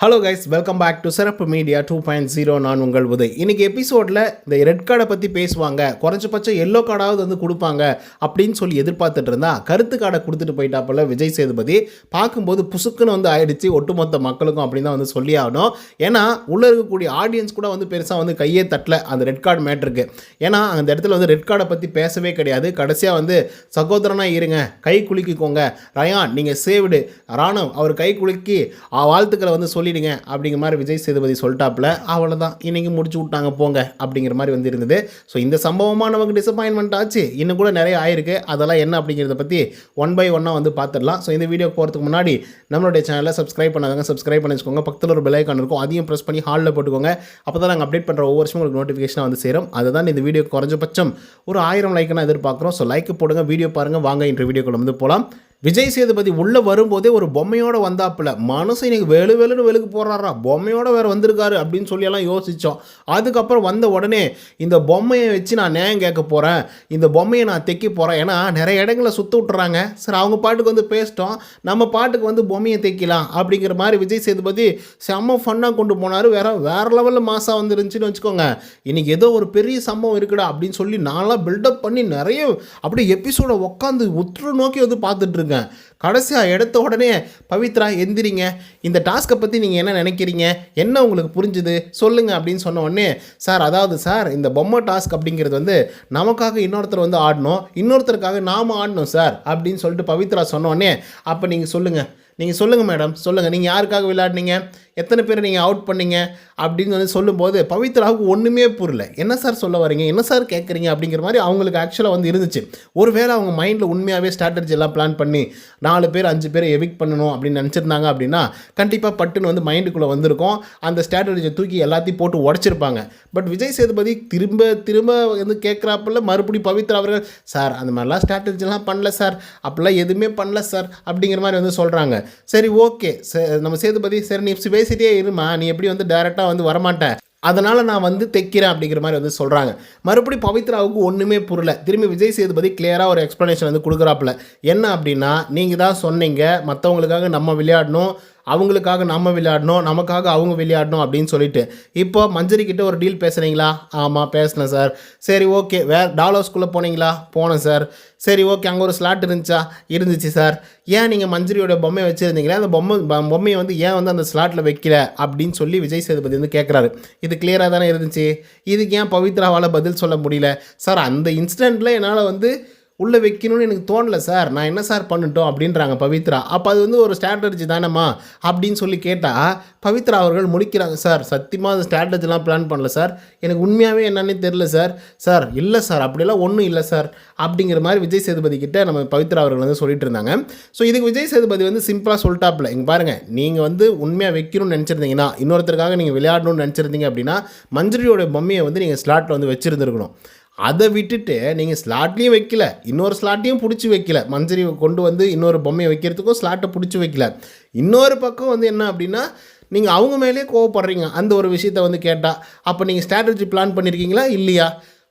Hello guys welcome back to சிறப்பு media two point zero நான் உங்கள் உதய். இன்னைக்கு எபிசோடில் இந்த ரெட் கார்டை பற்றி பேசுவாங்க. குறைஞ்சபட்சம் எல்லோ கார்டாவது வந்து கொடுப்பாங்க அப்படின்னு சொல்லி எதிர்பார்த்துட்டு இருந்தா கருத்து கார்டை கொடுத்துட்டு போயிட்டாப்பில் விஜய் சேதுபதி. பார்க்கும்போது புசுக்குன்னு வந்து ஆயிடுச்சு. ஒட்டுமொத்த மக்களுக்கும் அப்படின்னு தான் வந்து சொல்லி ஆகணும். ஏன்னா உள்ளே இருக்கக்கூடிய ஆடியன்ஸ் கூட வந்து பெருசாக வந்து கையே தட்டல அந்த ரெட் கார்டு மேட்ருக்கு ஏன்னா அந்த இடத்துல வந்து ரெட் கார்டை பற்றி பேசவே கிடையாது. கடைசியாக வந்து சகோதரனாக இருங்க. கை குலுக்கிக்கோங்க. ரயான் நீங்கள் சேவிடு ராணம் அவர் கை குலுக்கி ஆ, வாழ்த்துக்களை வந்து சொல்லிடுங்க அப்படிங்கிற மாதிரி விஜய் சேதுபதி சொல்லிட்டாப்புல அவ்வளோதான் இன்னைக்கு முடிச்சு விட்டாங்க போங்க அப்படிங்கிற மாதிரி வந்து இருந்தது ஸோ இந்த சம்பவமாக நமக்கு டிசப்பாயின்மெண்ட் ஆச்சு. இன்னும் கூட நிறைய ஆயிருக்கு. அதெல்லாம் என்ன அப்படிங்கிறத பற்றி ஒன் பை ஒன்னாக வந்து பார்த்துடலாம் ஸோ இந்த வீடியோ போகிறதுக்கு முன்னாடி நம்மளுடைய சேனலை சப்ஸ்கிரைப் பண்ணாதாங்க சப்ஸ்கிரைப் பண்ணி வச்சுக்கோங்க பக்கத்தில் ஒரு பெலைக்கான் இருக்கும். அதையும் ப்ரெஸ் பண்ணி ஹாலில் போட்டுக்கோங்க. அப்போ தான் நாங்கள் அப்டேட் பண்ணுற ஒவ்வொரு வருஷமும் உங்களுக்கு நோட்டிஃபிகேஷனாக வந்து சேரும். அதுதான் இந்த வீடியோ குறைஞ்சபட்சம் ஒரு ஆயிரம் லைக் எதிர்பார்க்குறோம். ஸோ லைக் போடுங்க வீடியோ பாருங்கள் வாங்க இன்று வீடியோக்குள்ள வந்து போகலாம் விஜய் சேதுபதி உள்ளே வரும்போதே ஒரு பொம்மையோட வந்தாப்புல மனசு இன்னைக்கு வெளு வெளுன்னு வெளுக்கு போடுறாரா பொம்மையோட வேறு வந்திருக்காரு அப்படின்னு சொல்லி எல்லாம் யோசித்தோம் அதுக்கப்புறம் வந்த உடனே இந்த பொம்மையை வச்சு நான் நியாயம் கேட்க போகிறேன் இந்த பொம்மையை நான் தைக்க போகிறேன் ஏன்னா நிறைய இடங்களை சுத்த விட்டுறாங்க. சரி அவங்க பாட்டுக்கு வந்து பேசிட்டோம். நம்ம பாட்டுக்கு வந்து பொம்மையை தைக்கலாம் அப்படிங்கிற மாதிரி விஜய் சேதுபதி செம்ம ஃபன்னாக கொண்டு போனார். வேற வேறு லெவலில் மாசாக வந்துருந்துச்சுன்னு வச்சுக்கோங்க. இன்றைக்கி ஏதோ ஒரு பெரிய சம்பவம் இருக்குடா அப்படின்னு சொல்லி நான்லாம் பில்டப் பண்ணி நிறைய அப்படியே எபிசோடை உட்காந்து உற்று நோக்கி வந்து பார்த்துட்டு இருக்கேன் கடைசியாக எடுத்த உடனே பவித்ரா எந்திரிங்க. இந்த டாஸ்க்கை பற்றி நீங்கள் என்ன நினைக்கிறீங்க? என்ன உங்களுக்கு புரிஞ்சுது? சொல்லுங்க அப்படின்னு சொன்ன உடனே சார் அதாவது சார் இந்த பொம்மை டாஸ்க் அப்படிங்கிறது வந்து நமக்காக இன்னொருத்தர் வந்து ஆடணும். இன்னொருத்தருக்காக நாம் ஆடணும் சார் அப்படின்னு சொல்லிட்டு பவித்ரா சொன்ன உடனே அப்போ நீங்கள் சொல்லுங்கள் நீங்கள் சொல்லுங்கள் மேடம். சொல்லுங்கள் நீங்கள் யாருக்காக விளையாடுனீங்க? எத்தனை பேரை நீங்கள் அவுட் பண்ணீங்க அப்படின்னு வந்து சொல்லும்போது பவித்ராவுக்கு ஒன்றுமே புரியல. என்ன சார் சொல்ல வரீங்க? என்ன சார் கேட்குறீங்க அப்படிங்கிற மாதிரி அவங்களுக்கு ஆக்சுவலாக வந்து இருந்துச்சு. ஒருவேளை அவங்க மைண்டில் உண்மையாகவே ஸ்ட்ராட்டஜி எல்லாம் பிளான் பண்ணி நாலு பேர் அஞ்சு பேரை எவிக் பண்ணணும் அப்படின்னு நினச்சிருந்தாங்க அப்படின்னா கண்டிப்பாக பட்டுன்னு வந்து மைண்டுக்குள்ளே வந்திருக்கும். அந்த ஸ்ட்ராட்டஜியை தூக்கி எல்லாத்தையும் போட்டு உடச்சிருப்பாங்க. பட் விஜய் சேதுபதி திரும்ப திரும்ப வந்து கேட்குறாப்புல மறுபடியும் பவித்ரா அவர்கள் சார் அந்த மாதிரிலாம் ஸ்ட்ராட்டஜிலாம் பண்ணல சார் அப்படிலாம் எதுவுமே பண்ணல சார் அப்படிங்கிற மாதிரி வந்து சொல்கிறாங்க சரி ஓகே நம்ம சேதுபதி சரி நீ பேசிட்டே இருமா நீ எப்படி வந்து டேரெக்டாக வந்து வரமாட்டேன் அதனால் நான் வந்து தைக்கிறேன் அப்படிங்கிற மாதிரி வந்து சொல்கிறாங்க மறுபடியும் பவித்ராவுக்கு ஒன்றுமே புரியல. திரும்பி விஜய் சேதுபதி கிளியராக ஒரு எக்ஸ்ப்ளனேஷன் வந்து கொடுக்குறாப்புல. என்ன அப்படின்னா நீங்கள் தான் சொன்னீங்க மற்றவங்களுக்காக நம்ம விளையாடணும் அவங்களுக்காக நம்ம விளையாடணும் நமக்காக அவங்க விளையாடணும் அப்படின்னு சொல்லிட்டு. இப்போ மஞ்சரி கிட்ட ஒரு டீல் பேசுகிறீங்களா ஆமாம் பேசினேன் சார் சரி ஓகே வேறு டால் போனீங்களா? போனேன் சார் சரி ஓகே அங்கே ஒரு ஸ்லாட் இருந்துச்சா? இருந்துச்சு சார் ஏன் நீங்கள் மஞ்சரியோட பொம்மை வச்சுருந்தீங்களா? அந்த பொம்மை பொம்மையை வந்து ஏன் வந்து அந்த ஸ்லாட்டில் வைக்கல? அப்படின்னு சொல்லி விஜய் சேதுபதி வந்து கேட்குறாரு இது கிளியராக தானே இருந்துச்சு? இதுக்கு ஏன் பவித்ராவால் பதில் சொல்ல முடியல? சார் அந்த இன்சிடெண்ட்டில் என்னால் வந்து உள்ளே வைக்கணும்னு எனக்கு தோணல சார் நான் என்ன சார் பண்ணட்டும்? அப்படின்றாங்க பவித்ரா. அப்போ அது வந்து ஒரு ஸ்ட்ராட்டஜி தானேம்மா? அப்படின்னு சொல்லி கேட்டால் பவித்ரா அவர்கள் முடிக்கிறாங்க சார் சத்தியமாக அந்த ஸ்ட்ராட்டஜிலாம் பிளான் பண்ணல சார். எனக்கு உண்மையாகவே என்னன்னே தெரில சார். சார் இல்லை சார். அப்படிலாம் ஒன்றும் இல்லை சார். அப்படிங்கிற மாதிரி விஜய் சேதுபதி கிட்ட நம்ம பவித்ரா அவர்கள் வந்து சொல்லிட்டு இருந்தாங்க. ஸோ இதுக்கு விஜய் சேதுபதி வந்து சிம்பிளாக சொல்லிட்டாப்புல. இங்கே பாருங்கள் நீங்கள் வந்து உண்மையாக வைக்கணும்னு நினச்சிருந்தீங்கன்னா இன்னொருத்தருக்காக நீங்கள் விளையாடணும்னு நினச்சிருந்தீங்க அப்படின்னா மஞ்சுரியோட பொம்மையை வந்து நீங்கள் ஸ்லாட்டில் வந்து வச்சுருந்துருக்கணும். அதை விட்டுட்டு நீங்கள் ஸ்லாட்லேயும் வைக்கல இன்னொரு ஸ்லாட்டையும் பிடிச்சி வைக்கல. மஞ்சரி கொண்டு வந்து இன்னொரு பொம்மையை வைக்கிறதுக்கும் ஸ்லாட்டை பிடிச்சி வைக்கல. இன்னொரு பக்கம் வந்து என்ன அப்படின்னா நீங்கள் அவங்க மேலேயே கோவப்படுறீங்க. அந்த ஒரு விஷயத்தை வந்து கேட்டால் அப்போ நீங்கள் ஸ்ட்ராட்டஜி பிளான் பண்ணியிருக்கீங்களா இல்லையா?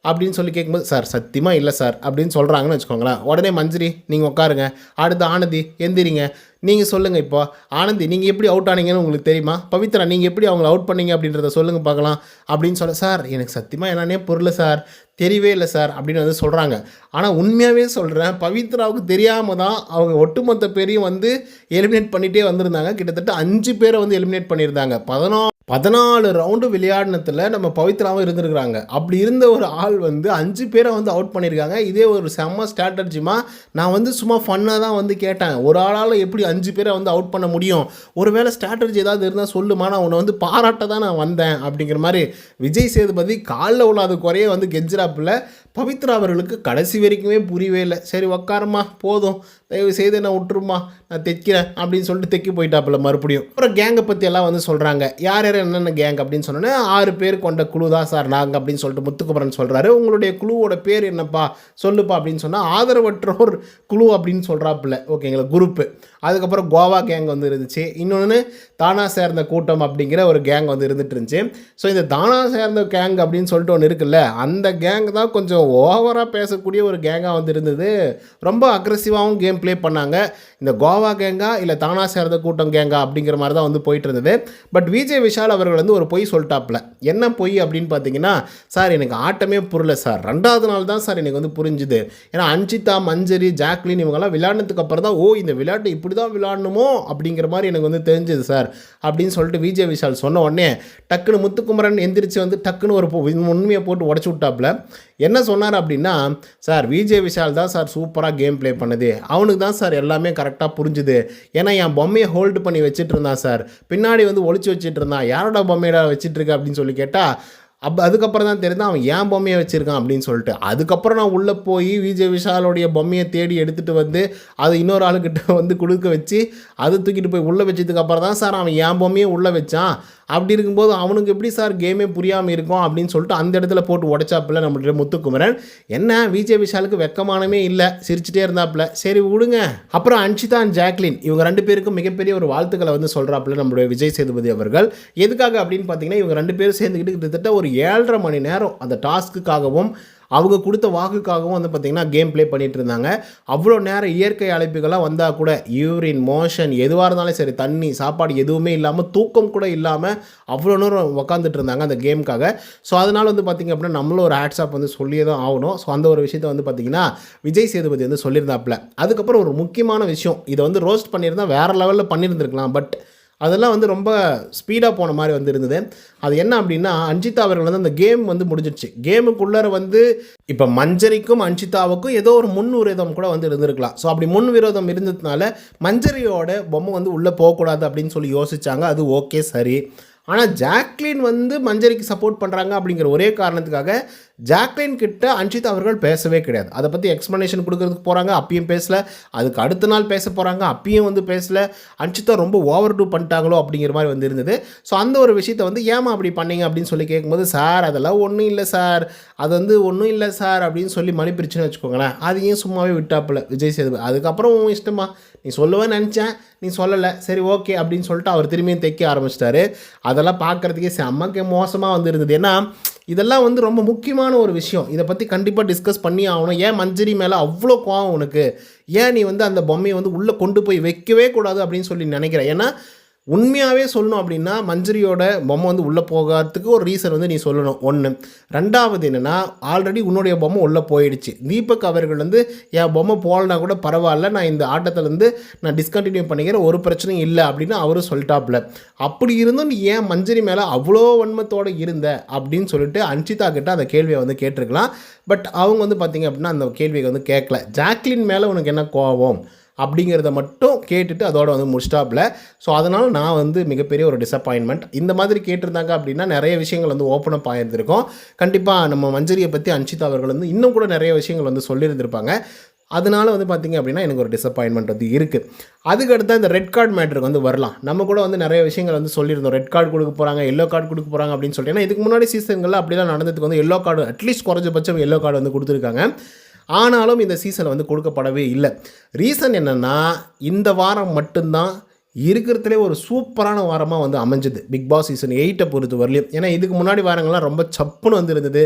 அப்படின்னு சொல்லி கேட்கும்போது சார் சத்தியமாக இல்லை சார் அப்படின்னு சொல்கிறாங்கன்னு வச்சுக்கோங்களேன். உடனே மஞ்சரி நீங்கள் உட்காருங்க. அடுத்து ஆனந்தி எந்திரிங்க. நீங்கள் சொல்லுங்கள் இப்போ. ஆனந்தி நீங்கள் எப்படி அவுட் ஆனீங்கன்னு உங்களுக்கு தெரியுமா? பவித்ரா நீங்கள் எப்படி அவங்கள அவுட் பண்ணீங்க அப்படின்றத சொல்லுங்கள் பார்க்கலாம். அப்படின்னு சொல்ல சார் எனக்கு சத்தியமாக என்னன்னே பொருள் சார். தெரியவே இல்லை சார் அப்படின்னு வந்து சொல்கிறாங்க ஆனால் உண்மையாகவே சொல்கிறேன் பவித்ராவுக்கு தெரியாமல் தான் அவங்க ஒட்டுமொத்த பேரையும் வந்து எலிமினேட் பண்ணிகிட்டே வந்திருந்தாங்க. கிட்டத்தட்ட அஞ்சு பேரை வந்து எலிமினேட் பண்ணியிருந்தாங்க. பதினா பதினாலு ரவுண்டு விளையாடினத்தில் நம்ம பவித்ராவும் இருந்திருக்கிறாங்க. அப்படி இருந்த ஒரு ஆள் வந்து அஞ்சு பேரை வந்து அவுட் பண்ணியிருக்காங்க. இதே ஒரு செம்ம ஸ்ட்ராட்டஜிமா நான் வந்து சும்மா ஃபன்னாக தான் வந்து கேட்டேன். ஒரு ஆளால் எப்படி அஞ்சு பேரை வந்து அவுட் பண்ண முடியும்? ஒருவேளை ஸ்ட்ராட்டஜி ஏதாவது இருந்தால் சொல்லுமா? நான் உன்னை வந்து பாராட்ட தான் நான் வந்தேன் அப்படிங்கிற மாதிரி விஜய் சேதுபதி காலில் உள்ளாத குறையே வந்து கெஞ்சிராப்புல பவித்ரா அவர்களுக்கு கடைசி வரைக்குமே புரியவே இல்லை. சரி உக்காரம்மா போதும். தயவு செய்து என்ன விட்டுருமா நான் தைக்கிறேன் அப்படின்னு சொல்லிட்டு தைக்கி போயிட்டாப்புல மறுபடியும். அப்புறம் கேங்கை பற்றி எல்லாம் வந்து சொல்கிறாங்க யார் யார் என்னென்ன கேங் அப்படின்னு சொன்னோன்னே ஆறு பேர் கொண்ட குழு தான் சார் நாங்கள் அப்படின்னு சொல்லிட்டு முத்துக்குமரன் சொல்கிறாரு உங்களுடைய குழுவோட பேர் என்னப்பா? சொல்லுப்பா அப்படின்னு சொன்னால் ஆதரவற்றோர் குழு அப்படின்னு சொல்கிறாப்புல ஓகேங்களா குரூப்பு அதுக்கப்புறம் கோவா கேங் வந்து இருந்துச்சு. இன்னொன்று தானா சேர்ந்த கூட்டம் அப்படிங்கிற ஒரு கேங் வந்து இருந்துட்டு இருந்துச்சு. ஸோ இந்த தானா சேர்ந்த கேங் அப்படின்னு சொல்லிட்டு ஒன்று இருக்குல்ல அந்த கேங் கேங் தான் கொஞ்சம் ஓவராக பேசக்கூடிய ஒரு கேங்காக வந்து இருந்தது. ரொம்ப அக்ரெசிவாகவும் கேம் ப்ளே பண்ணாங்க. இந்த கோவா பாவா கேங்கா இல்லை தானா சேர்ந்த கூட்டம் கேங்கா அப்படிங்கிற மாதிரி தான் வந்து போயிட்டு இருந்தது. பட் விஜய் விஷால் அவர்கள் வந்து ஒரு பொய் சொல்லிட்டாப்ல என்ன பொய் அப்படின்னு பார்த்தீங்கன்னா சார் எனக்கு ஆட்டமே புரியல சார். ரெண்டாவது நாள் தான் சார் எனக்கு வந்து புரிஞ்சுது. ஏன்னா அஞ்சிதா மஞ்சரி ஜாக்லின் இவங்கெல்லாம் விளையாடினதுக்கு அப்புறம் தான் ஓ இந்த விளையாட்டு இப்படி தான் விளையாடணுமோ? அப்படிங்கிற மாதிரி எனக்கு வந்து தெரிஞ்சுது சார். அப்படின்னு சொல்லிட்டு விஜய் விஷால் சொன்ன உடனே டக்குன்னு முத்துக்குமரன் எந்திரிச்சு வந்து டக்குன்னு ஒரு உண்மையை போட்டு உடச்சி விட்டாப்புல. என்ன சொன்னார் அப்படின்னா சார் விஜய் விஷால் தான் சார் சூப்பராக கேம் ப்ளே பண்ணுது. அவனுக்கு தான் சார் எல்லாமே கரெக்டாக புரிஞ்சுது. ஏன்னா என் பொம்மையை ஹோல்டு பண்ணி வச்சுட்டு இருந்தான் சார் பின்னாடி வந்து ஒழிச்சு வச்சுட்டு இருந்தான் யாரோட பொம்மையில வச்சிட்டு இருக்க அப்படின்னு சொல்லி கேட்டால் அப் அதுக்கப்புறம் தான் தெரியுது அவன் ஏன் பொம்மையை வச்சுருக்கான் அப்படின்னு சொல்லிட்டு. அதுக்கப்புறம் நான் உள்ளே போய் விஜய் விஷாலோடைய பொம்மையை தேடி எடுத்துகிட்டு வந்து அதை இன்னொரு ஆளுக்கிட்ட வந்து கொடுக்க வச்சு அதை தூக்கிட்டு போய் உள்ளே வச்சதுக்கப்புறம் தான் சார் அவன் என் பொம்மையை உள்ளே வச்சான்? அப்படி இருக்கும்போது அவனுக்கு எப்படி சார் கேமே புரியாமல் இருக்கும் அப்படின்னு சொல்லிட்டு அந்த இடத்துல போட்டு உடச்சாப்புல நம்மளுடைய முத்துக்குமரன். என்ன? விஜய் விஷாலுக்கு வெக்கமானமே இல்லை. சிரிச்சிட்டே இருந்தாப்புல. சரி விடுங்க. அப்புறம் அன்ஷிதா அண்ட் ஜாக்லின். இவங்க ரெண்டு பேருக்கும் மிகப்பெரிய ஒரு வாழ்த்துக்களை வந்து சொல்கிறாப்புல நம்மளுடைய விஜய் சேதுபதி அவர்கள். எதுக்காக அப்படின்னு பார்த்தீங்கன்னா இவங்க ரெண்டு பேரும் சேர்ந்துக்கிட்டு கிட்டத்தட்ட ஒரு ஏழரை மணி நேரம் அந்த டாஸ்க்குக்காகவும் அவங்க கொடுத்த வாக்குக்காகவும் வந்து பார்த்திங்கன்னா கேம் ப்ளே பண்ணிட்டு இருந்தாங்க. அவ்வளோ நேரம் இயற்கை அழைப்புகளாக வந்தால் கூட யூரின் மோஷன் எதுவாக இருந்தாலும் சரி தண்ணி சாப்பாடு எதுவுமே இல்லாமல் தூக்கம் கூட இல்லாமல் அவ்வளோ நேரம் உக்காந்துட்டு இருந்தாங்க அந்த கேமுக்காக ஸோ அதனால் வந்து பார்த்திங்க அப்படின்னா நம்மளும் ஒரு ஹேட்ஸ்அப் வந்து சொல்லியே தான் ஆகணும். ஸோ அந்த ஒரு விஷயத்தை வந்து பார்த்திங்கன்னா விஜய் சேதுபதி வந்து சொல்லியிருந்தாப்புல. அதுக்கப்புறம் ஒரு முக்கியமான விஷயம் இதை வந்து ரோஸ்ட் பண்ணியிருந்தா வேறு லெவலில் பண்ணியிருந்துருக்கலாம். பட் அதெல்லாம் வந்து ரொம்ப ஸ்பீடாக போன மாதிரி வந்து இருந்தது. அது என்ன அப்படின்னா அஞ்சிதா அவர்கள் வந்து அந்த கேம் வந்து முடிஞ்சிடுச்சு கேமுக்குள்ளார வந்து இப்போ மஞ்சரிக்கும் அஞ்சிதாவுக்கும் ஏதோ ஒரு முன் விரோதம் கூட வந்து இருந்திருக்கலாம். ஸோ அப்படி முன் விரோதம் இருந்ததுனால மஞ்சரியோட பொம்மை வந்து உள்ளே போகக்கூடாது அப்படின்னு சொல்லி யோசிச்சாங்க. அது ஓகே சரி. ஆனால் ஜாக்லின் வந்து மஞ்சரிக்கு சப்போர்ட் பண்ணுறாங்க அப்படிங்கிற ஒரே காரணத்துக்காக ஜாக்லின் கிட்ட அன்ஷித் அவர்கள் பேசவே கிடையாது. அதை பற்றி எக்ஸ்ப்ளனேஷன் கொடுக்கறதுக்கு போகிறாங்க அப்பயும் பேசல. அதுக்கு அடுத்த நாள் பேச போகிறாங்க அப்பயும் வந்து பேசல. அன்ஷிதா ரொம்ப ஓவர் டூ பண்ணிட்டாங்களோ அப்படிங்கிற மாதிரி வந்து இருந்தது. ஸோ அந்த ஒரு விஷயத்தை வந்து ஏமா அப்படி பண்ணீங்க அப்படின்னு சொல்லி கேட்கும்போது சார் அதெல்லாம் ஒன்றும் இல்லை சார். அது வந்து ஒன்றும் இல்லை சார் அப்படின்னு சொல்லி மணிப்பிரிச்சுன்னு வச்சுக்கோங்களேன். அதையும் சும்மாவே விட்டாப்புல விஜய் சேதுபதி? அதுக்கப்புறம் உன் இஷ்டமா. நீ சொல்லுவேன்னு நினச்சேன் நீ சொல்லலை. சரி ஓகே அப்படின்னு சொல்லிட்டு அவர் திரும்பியும் தைக்க ஆரம்பிச்சிட்டாரு. அதெல்லாம் பார்க்குறதுக்கே செம்மக்கு மோசமாக வந்து இருந்தது. ஏன்னா இதெல்லாம் வந்து ரொம்ப முக்கியமாக முக்கியமான ஒரு விஷயம். இதை பற்றி கண்டிப்பாக டிஸ்கஸ் பண்ணி ஆகணும். ஏன் மஞ்சரி மேலே அவ்வளோ கோவம் உனக்கு? ஏன் நீ வந்து அந்த பொம்மையை வந்து உள்ளே கொண்டு போய் வைக்கவே கூடாது அப்படின்னு சொல்லி நினைக்கிறேன் ஏன்னா உண்மையாகவே சொல்லணும் அப்படின்னா மஞ்சரியோட பொம்மை வந்து உள்ளே போகிறதுக்கு ஒரு ரீசன் வந்து நீ சொல்லணும். ஒன்று ரெண்டாவது என்னென்னா ஆல்ரெடி உன்னுடைய பொம்மை உள்ளே போயிடுச்சு. தீபக் அவர்கள் வந்து என் பொம்மை போகலனா கூட பரவாயில்ல நான் இந்த ஆட்டத்துலேருந்து நான் டிஸ்கண்டினியூ பண்ணிக்கிறேன் ஒரு பிரச்சனையும் இல்லை அப்படின்னு அவரும் சொல்லிட்டாப்புல. அப்படி இருந்தும் நீ ஏன் மஞ்சரி மேலே அவ்வளோ வன்மத்தோடு இருந்த? அப்படின்னு சொல்லிட்டு அன்ஷிதா கிட்ட அந்த கேள்வியை வந்து கேட்டிருக்கலாம். பட் அவங்க வந்து பார்த்தீங்க அப்படின்னா அந்த கேள்வியை வந்து கேட்கல ஜாக்லின் மேலே உனக்கு என்ன கோவம் அப்படிங்கிறத மட்டும் கேட்டுட்டு அதோட வந்து முடிச்சிட்டாப்புல. ஸோ அதனால் நான் வந்து மிகப்பெரிய ஒரு டிசப்பாயின்மெண்ட் இந்த மாதிரி கேட்டிருந்தாங்க அப்படின்னா நிறைய விஷயங்கள் வந்து ஓப்பன் அப் ஆயிருந்திருக்கும். கண்டிப்பாக நம்ம மஞ்சரியை பற்றி அன்ஷிதா அவர்கள் வந்து இன்னும் கூட நிறைய விஷயங்கள் வந்து சொல்லியிருந்திருப்பாங்க. அதனால வந்து பார்த்திங்க அப்படின்னா எனக்கு ஒரு டிசப்பாயின்மெண்ட் வந்து இருக்குது அதுக்கடுத்து இந்த ரெட் கார்டு மேட்ருக்கு வந்து வரலாம். நம்ம கூட வந்து நிறைய விஷயங்கள் வந்து சொல்லியிருந்தோம். ரெட் கார்டு கொடுக்க போகிறாங்க எல்லோ கார்டு கொடுக்க போகிறாங்க அப்படின்னு சொல்லிட்டு. ஏன்னா இதுக்கு முன்னாடி சீசன்களில் அப்படிலாம் நடந்ததுக்கு வந்து எல்லோ கார்டு அட்லீஸ்ட் குறைஞ்சபட்சம் எல்லோ கார்டு வந்து கொடுத்துருக்காங்க. ஆனாலும் இந்த சீசனில் வந்து கொடுக்கப்படவே இல்லை. ரீசன் என்னென்னா இந்த வாரம் மட்டும்தான் இருக்கிறதுலே ஒரு சூப்பரான வாரமாக வந்து அமைஞ்சது. பிக் பாஸ் சீசன் எயிட்டை பொறுத்த வரலையும் ஏன்னா இதுக்கு முன்னாடி வாரங்கள்லாம் ரொம்ப சப்புன்னு வந்து இருந்தது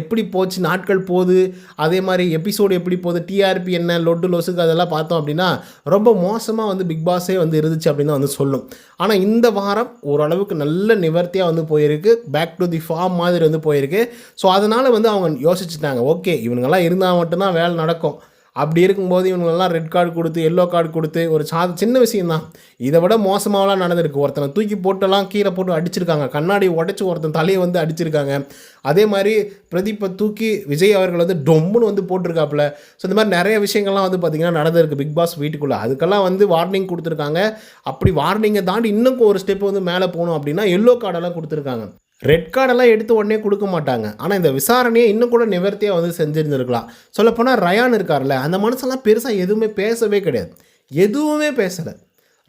எப்படி போச்சு நாட்கள் போகுது அதே மாதிரி எபிசோடு எப்படி போகுது டிஆர்பி என்ன லொட்டு லொசுக்கு அதெல்லாம் பார்த்தோம் அப்படின்னா ரொம்ப மோசமாக வந்து பிக் பாஸே வந்து இருந்துச்சு அப்படின்னு தான் வந்து சொல்லும். ஆனால் இந்த வாரம் ஓரளவுக்கு நல்ல நிவர்த்தியாக வந்து போயிருக்கு. பேக் டு தி ஃபார்ம் மாதிரி வந்து போயிருக்கு. ஸோ அதனால் வந்து அவங்க யோசிச்சுட்டாங்க ஓகே இவங்கெல்லாம் இருந்தால் மட்டும்தான் வேலை நடக்கும். அப்படி இருக்கும்போது இவங்களெல்லாம் ரெட் கார்டு கொடுத்து எல்லோ கார்டு கொடுத்து ஒரு சா சின்ன விஷயம்தான். இதை விட மோசமாகலாம் நடந்திருக்கு. ஒருத்தனை தூக்கி போட்டெல்லாம் கீழே போட்டு அடிச்சிருக்காங்க. கண்ணாடி உடச்சி ஒருத்தன் தலையை வந்து அடிச்சிருக்காங்க. அதே மாதிரி பிரதீப்பை தூக்கி விஜய் அவர்கள் வந்து டொம்முன்னு வந்து போட்டிருக்காப்புல. ஸோ இந்த மாதிரி நிறைய விஷயங்கள்லாம் வந்து பார்த்திங்கன்னா நடந்திருக்கு பிக் பாஸ் வீட்டுக்குள்ளே. அதுக்கெல்லாம் வந்து வார்னிங் கொடுத்துருக்காங்க. அப்படி வார்னிங்கை தாண்டி இன்னும் ஒரு ஸ்டெப் வந்து மேலே போகணும் அப்படின்னா எல்லோ கார்டெல்லாம் கொடுத்துருக்காங்க. ரெட் கார்டெல்லாம் எடுத்து உடனே கொடுக்க மாட்டாங்க. ஆனால் இந்த விசாரணையை இன்னும் கூட நிவர்த்தியாக வந்து செஞ்சுருந்துருக்கலாம். சொல்லப்போனால் ரயான் இருக்கார்ல அந்த மனுஷெல்லாம் பெருசாக எதுவுமே பேசவே கிடையாது. எதுவுமே பேசலை.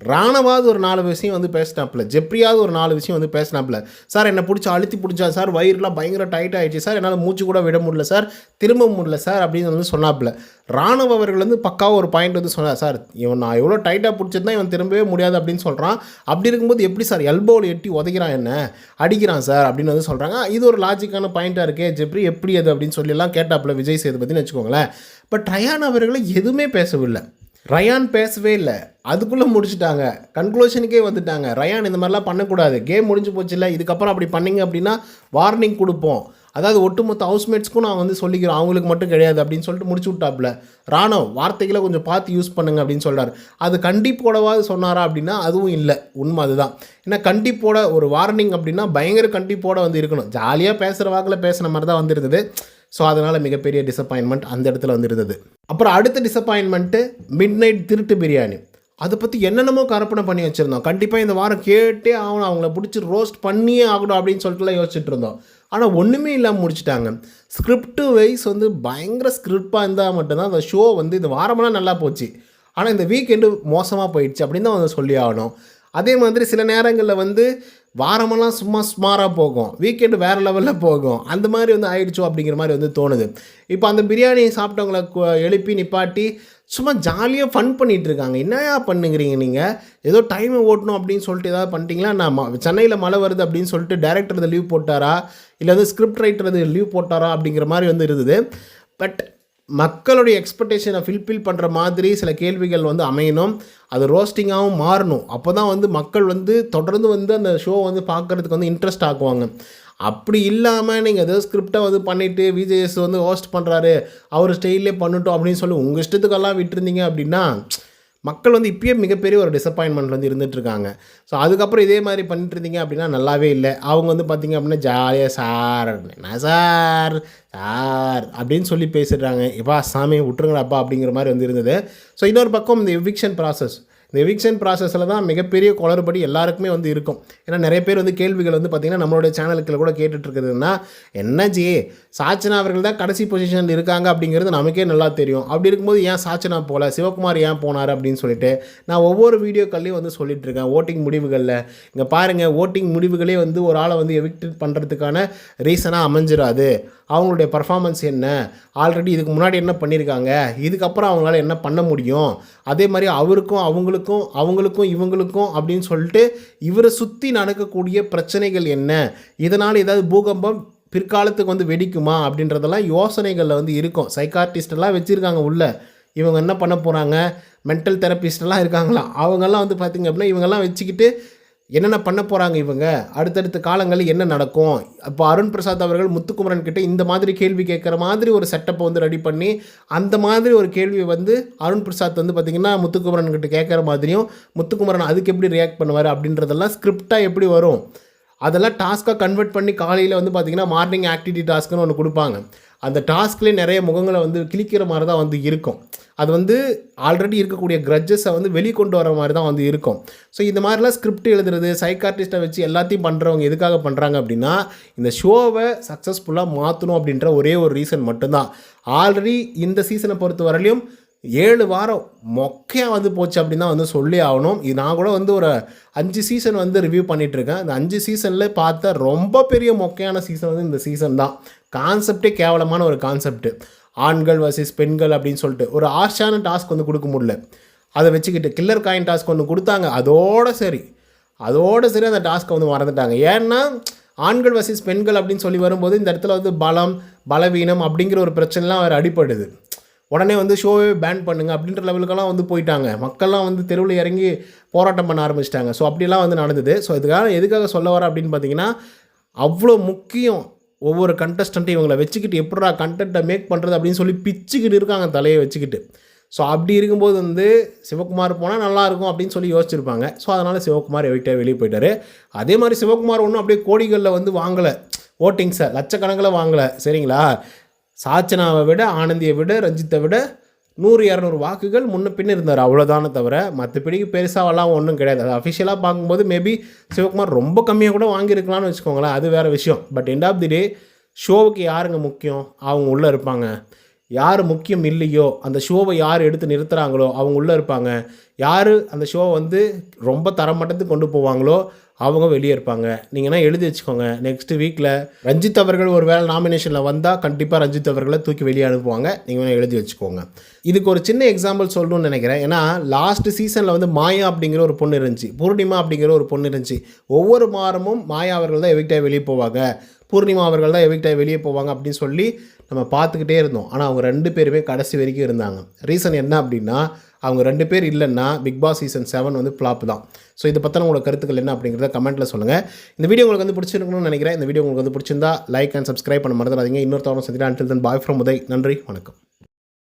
ராணவாவது ஒரு நாலு விஷயம் வந்து பேசினாப்புல ஜெப்ரியாவது ஒரு நாலு விஷயம் வந்து பேசினாப்புல. சார் என்னை பிடிச்சி அழுத்தி பிடிச்சா சார் வயிறுலாம் பயங்கர டைட் ஆகிடுச்சு சார் என்னால் மூச்சு கூட விட முடியல சார். திரும்ப முடியல சார் அப்படின்னு வந்து சொன்னாப்புல. ராணுவ அவர்கள் வந்து பக்காவாக ஒரு பாயிண்ட் வந்து சொன்னார். சார் இவன் நான் எவ்வளோ டைட்டாக பிடிச்சிருந்தா இவன் திரும்பவே முடியாது அப்படின்னு சொல்கிறான் அப்படி இருக்கும்போது எப்படி சார் எல்போவில் எட்டி உதைக்கிறான் என்ன? அடிக்கிறான் சார் அப்படின்னு வந்து சொல்கிறாங்க இது ஒரு லாஜிக்கான பாயிண்ட்டாக இருக்கே ஜெப்ரி எப்படி அது அப்படின்னு சொல்லியெல்லாம் கேட்டாப்புல விஜய் சேதுபதினு வச்சுக்கோங்களேன். பட் ரயான் அவர்களை எதுவுமே பேசவில்லை. ரயான் பேசவே இல்லை. அதுக்குள்ளே முடிச்சுட்டாங்க. கன்க்ளூஷனுக்கே வந்துட்டாங்க. ரயான் இந்த மாதிரிலாம் பண்ணக்கூடாது. கேம் முடிஞ்சு போச்சு இல்லை இதுக்கப்புறம் அப்படி பண்ணிங்க அப்படின்னா வார்னிங் கொடுப்போம். அதாவது ஒட்டுமொத்த ஹவுஸ்மேட்ஸ்க்கும் நான் வந்து சொல்லிக்கிறோம். அவங்களுக்கு மட்டும் கிடையாது அப்படின்னு சொல்லிட்டு முடிச்சு விட்டாப்புல. ராணுவ வார்த்தைகளை கொஞ்சம் பார்த்து யூஸ் பண்ணுங்க அப்படின்னு சொல்கிறார் அது கண்டிப்போடவாது சொன்னாரா அப்படின்னா அதுவும் இல்லை. உண்மை அதுதான். ஏன்னா கண்டிப்போட ஒரு வார்னிங் அப்படின்னா பயங்கர கண்டிப்போட வந்து இருக்கணும். ஜாலியாக பேசுகிற வாக்கில் பேசுன மாதிரி தான் வந்துருந்தது. ஸோ அதனால் மிகப்பெரிய டிசப்பாயின்மெண்ட் அந்த இடத்துல வந்து இருந்தது அப்புறம் அடுத்த டிசப்பாயின்மெண்ட்டு மிட் நைட் திருட்டு பிரியாணி. அதை பற்றி என்னென்னமோ கற்பனை பண்ணி வச்சுருந்தோம். கண்டிப்பாக இந்த வாரம் கேட்டே ஆகணும். அவங்கள பிடிச்சி ரோஸ்ட் பண்ணியே ஆகணும் அப்படின்னு சொல்லிட்டுலாம் யோசிச்சுட்டு இருந்தோம். ஆனால் ஒன்றுமே இல்லாமல் முடிச்சிட்டாங்க. ஸ்கிரிப்ட் வைஸ் வந்து பயங்கர ஸ்கிரிப்டாக இருந்தால் மட்டும்தான் அந்த ஷோ வந்து இந்த வாரமெல்லாம் நல்லா போச்சு. ஆனால் இந்த வீக்கெண்டு மோசமாக போயிடுச்சு அப்படின்னு தான் வந்து சொல்லி ஆகணும். அதே மாதிரி சில நேரங்களில் வந்து வாரமெல்லாம் சும்மா சுமாராக போகும். வீக்கெண்டு வேறு லெவலில் போகும். அந்த மாதிரி வந்து ஆயிடுச்சோ அப்படிங்கிற மாதிரி வந்து தோணுது. இப்போ அந்த பிரியாணி சாப்பிட்டவங்கள எழுப்பி நிப்பாட்டி சும்மா ஜாலியாக ஃபன் பண்ணிகிட்ருக்காங்க என்னையா பண்ணுங்கிறீங்க நீங்கள் ஏதோ டைமை ஓட்டணும் அப்படின்னு சொல்லிட்டு ஏதாவது பண்ணிட்டீங்களா? நான் ம- சென்னையில் மழை வருது அப்படின்னு சொல்லிட்டு டேரக்டர் இதை லீவ் போட்டாரா? இல்லை வந்து ஸ்கிரிப்ட் ரைட்டர் லீவ் போட்டாரா அப்படிங்கிற மாதிரி வந்து இருந்தது. பட் மக்களுடைய எக்ஸ்பெக்டேஷனை ஃபில்ஃபில் பண்ணுற மாதிரி சில கேள்விகள் வந்து அமையணும். அது ரோஸ்டிங்காகவும் மாறணும். அப்போ தான் வந்து மக்கள் வந்து தொடர்ந்து வந்து அந்த ஷோ வந்து பார்க்குறதுக்கு வந்து இன்ட்ரெஸ்ட் ஆக்குவாங்க. அப்படி இல்லாமல் நீங்கள் ஏதோ ஸ்கிரிப்டை வந்து பண்ணிவிட்டு விஜேஎஸ் வந்து ஹோஸ்ட் பண்ணுறாரு அவர் ஸ்டைல்லே பண்ணட்டும் அப்படின்னு சொல்லி உங்கள் இஷ்டத்துக்கெல்லாம் விட்டுருந்தீங்க அப்படின்னா மக்கள் வந்து இப்பயே மிகப்பெரிய ஒரு டிசப்பாயின்மெண்ட் வந்து இருந்துகிட்ருக்காங்க ஸோ அதுக்கப்புறம் இதே மாதிரி பண்ணிட்டு இருந்தீங்க அப்படின்னா நல்லாவே இல்லை. அவங்க வந்து பார்த்தீங்க அப்படின்னா ஜாலியாக சார் என்ன சார் சார் அப்படின்னு சொல்லி பேசிடுறாங்க. எப்பா சாமி விட்டுருங்கடாப்பா அப்படிங்கிற மாதிரி வந்து இருந்தது. ஸோ இன்னொரு பக்கம் இந்த எவிக்ஷன் ப்ராசஸ் இந்த எவிக்ஷன் ப்ராசஸில் தான் மிகப்பெரிய குளறுபடி எல்லாருக்குமே வந்து இருக்கும். ஏன்னா நிறைய பேர் வந்து கேள்விகள் வந்து பார்த்திங்கன்னா நம்மளுடைய சேனலுக்கில் கூட கேட்டுட்ருக்குதுன்னா என்ன ஜி சாச்சனா அவர்கள் தான் கடைசி பொசிஷனில் இருக்காங்க அப்படிங்கிறது நமக்கே நல்லா தெரியும். அப்படி இருக்கும்போது ஏன் சாச்சனா போகல சிவகுமார் ஏன் போனார் அப்படின்னு சொல்லிட்டு நான் ஒவ்வொரு வீடியோக்கள்லையும் வந்து சொல்லிகிட்ருக்கேன் ஓட்டிங் முடிவுகளில். இங்கே பாருங்கள் ஓட்டிங் முடிவுகளே வந்து ஒரு ஆளை வந்து எவிக்ட் பண்ணுறதுக்கான ரீசனாக அமைஞ்சிடாது அவங்களுடைய பர்ஃபார்மன்ஸ் என்ன? ஆல்ரெடி இதுக்கு முன்னாடி என்ன பண்ணியிருக்காங்க இதுக்கப்புறம் அவங்களால என்ன பண்ண முடியும்? அதே மாதிரி அவருக்கும் அவங்களுக்கும் அவங்களுக்கும் இவங்களுக்கும் அப்படின்னு சொல்லிட்டு இவரை சுற்றி நடக்கக்கூடிய பிரச்சனைகள் என்ன? இதனால் ஏதாவது பூகம்பம் பிற்காலத்துக்கு வந்து வெடிக்குமா? அப்படின்றதெல்லாம் யோசனைகளில் வந்து இருக்கும். சைக்கார்டிஸ்டெல்லாம் வச்சுருக்காங்க உள்ள. இவங்க என்ன பண்ண போகிறாங்க மென்டல் தெரப்பிஸ்டெல்லாம் இருக்காங்களாம். அவங்கெல்லாம் வந்து பார்த்திங்க அப்படின்னா இவங்கெல்லாம் வச்சுக்கிட்டு என்னென்ன பண்ண போகிறாங்க இவங்க? அடுத்தடுத்த காலங்களில் என்ன நடக்கும்? அப்போ அருண் பிரசாத் அவர்கள் முத்துக்குமரன் கிட்டே இந்த மாதிரி கேள்வி கேட்குற மாதிரி ஒரு செட்டப்பை வந்து ரெடி பண்ணி அந்த மாதிரி ஒரு கேள்வியை வந்து அருண் பிரசாத் வந்து பார்த்திங்கன்னா முத்துக்குமரன் கிட்ட கேட்குற மாதிரியும் முத்துக்குமரன் அதுக்கு எப்படி ரியாக்ட் பண்ணுவார் அப்படின்றதெல்லாம் ஸ்கிரிப்டாக எப்படி வரும்? அதெல்லாம் டாஸ்க்காக கன்வெர்ட் பண்ணி காலையில் வந்து பார்த்திங்கன்னா மார்னிங் ஆக்டிவிட்டி டாஸ்க்குன்னு ஒன்று கொடுப்பாங்க. அந்த டாஸ்க்லேயே நிறைய முகங்களை வந்து கிழிக்கிற மாதிரி தான் வந்து இருக்கும். அது வந்து ஆல்ரெடி இருக்கக்கூடிய க்ரட்ஜஸை வந்து வெளிக்கொண்டு வர மாதிரி தான் வந்து இருக்கும். ஸோ இந்த மாதிரிலாம் ஸ்கிரிப்ட் எழுதுறது சைக்கார்டிஸ்ட்டை வச்சு எல்லாத்தையும் பண்ணுறவங்க எதுக்காக பண்ணுறாங்க அப்படின்னா இந்த ஷோவை சக்ஸஸ்ஃபுல்லாக மாற்றணும் அப்படின்ற ஒரே ஒரு ரீசன் மட்டும்தான். ஆல்ரெடி இந்த சீசனை பொறுத்த வரலையும் ஏழு வாரம் மொக்கையாக வந்து போச்சு அப்படின்னு தான் வந்து சொல்லி ஆகணும். இது நான் கூட வந்து ஒரு அஞ்சு சீசன் வந்து ரிவ்யூ பண்ணிகிட்ருக்கேன் அந்த அஞ்சு சீசனில் பார்த்த ரொம்ப பெரிய மொக்கையான சீசன் வந்து இந்த சீசன் தான். கான்செப்டே கேவலமான ஒரு கான்செப்ட் ஆண்கள் வர்சஸ் பெண்கள் அப்படின்னு சொல்லிட்டு ஒரு ஆஷான டாஸ்க் வந்து கொடுக்க முடியல. அதை வச்சுக்கிட்டு கில்லர் காயின் டாஸ்க் ஒன்று கொடுத்தாங்க. அதோடு சரி. அதோடு சரி அந்த டாஸ்க்கை வந்து மறந்துட்டாங்க. ஏன்னா ஆண்கள் வர்சஸ் பெண்கள் அப்படின்னு சொல்லி வரும்போது இந்த இடத்துல வந்து பலம் பலவீனம் அப்படிங்கிற ஒரு பிரச்சனைலாம் வேறு அடிப்படுது உடனே வந்து ஷோவே பேன் பண்ணுங்க அப்படின்ற லெவலுக்கெல்லாம் வந்து போயிட்டாங்க. மக்கள்லாம் வந்து தெருவில் இறங்கி போராட்டம் பண்ண ஆரம்பிச்சிட்டாங்க. ஸோ அப்படிலாம் வந்து நடந்தது. ஸோ இதுக்காக எதுக்காக சொல்ல வர அப்படின்னு பார்த்தீங்கன்னா அவ்வளோ முக்கியம் ஒவ்வொரு கண்டஸ்டண்ட்டையும் இவங்களை வச்சுக்கிட்டு எப்படா கண்டென்ட்டை மேக் பண்ணுறது அப்படின்னு சொல்லி பிச்சுக்கிட்டு இருக்காங்க தலையை வச்சுக்கிட்டு. ஸோ அப்படி இருக்கும்போது வந்து சிவகுமார் போனால் நல்லாயிருக்கும் அப்படின்னு சொல்லி யோசிச்சிருப்பாங்க. ஸோ அதனால் சிவகுமார் எவிட்டே வெளியே போயிட்டார். அதே மாதிரி சிவகுமார் ஒன்றும் அப்படியே கோடிகளில் வந்து வாங்கலை. ஓட்டிங்ஸை லட்சக்கணக்கில் வாங்கலை. சரிங்களா? சாச்சனாவை விட ஆனந்தியை விட ரஞ்சித்தை விட நூறு இரநூறு வாக்குகள் முன்ன பின்ன இருந்தார். அவ்வளோதானே தவிர மற்றபடிக்கு பெருசாகலாம் ஒன்றும் கிடையாது. அது அஃபிஷியலாக பார்க்கும்போது மேபி சிவகுமார் ரொம்ப கம்மியாக கூட வாங்கியிருக்கலாம்னு வச்சுக்கோங்களேன். அது வேறு விஷயம். But end of the day ஷோவுக்கு யாருங்க முக்கியம்? அவங்க உள்ளே இருப்பாங்க. யார் முக்கியம் இல்லையோ அந்த ஷோவை யார் எடுத்து நிறுத்துகிறாங்களோ அவங்க உள்ளே இருப்பாங்க. யார் அந்த ஷோவை வந்து ரொம்ப தரமட்டத்துக்கு கொண்டு போவாங்களோ அவங்க வெளியே இருப்பாங்க. நீங்கள்னா எழுதி வச்சுக்கோங்க. நெக்ஸ்ட் வீக்கில் ரஞ்சித் அவர்கள் ஒரு வேளை நாமினேஷனில் வந்தால் கண்டிப்பாக ரஞ்சித் அவர்களை தூக்கி வெளியே அனுப்புவாங்க. நீங்கள் வேணால் எழுதி வச்சுக்கோங்க. இதுக்கு ஒரு சின்ன எக்ஸாம்பிள் சொல்லணும்னு நினைக்கிறேன். ஏன்னா லாஸ்ட் சீசனில் வந்து மாயா அப்படிங்கிற ஒரு பொண்ணு இருந்துச்சு. பூர்ணிமா அப்படிங்கிற ஒரு பொண்ணு இருந்துச்சு. ஒவ்வொரு வாரமும் மாயா அவர்கள் தான் எவிக்டாக வெளியே போவாங்க. பூர்ணிமா அவர்கள் தான் எவிக்டாக வெளியே போவாங்க அப்படின்னு சொல்லி நம்ம பார்த்துக்கிட்டே இருந்தோம். ஆனால் அவங்க ரெண்டு பேருமே கடைசி வரைக்கும் இருந்தாங்க. ரீசன் என்ன அப்படின்னா அவங்க ரெண்டு பேர் இல்லைன்னா பிக் பாஸ் சீசன் செவன் வந்து ஃப்ளாப் தான். ஸோ இதை பற்றின உங்களோட கருத்துக்கள் என்ன அப்படிங்கிறத கமெண்ட்டில் சொல்லுங்கள் இந்த வீடியோ உங்களுக்கு வந்து பிடிச்சிருக்கணும்னு நினைக்கிறேன். இந்த வீடியோ உங்களுக்கு வந்து பிடிச்சிருந்தா லைக் அண்ட் சப்ஸ்கிரைப் பண்ண மறந்துடாதீங்க. இன்னொருத்தவரும் சந்தினா until then bye from Uday நன்றி வணக்கம்.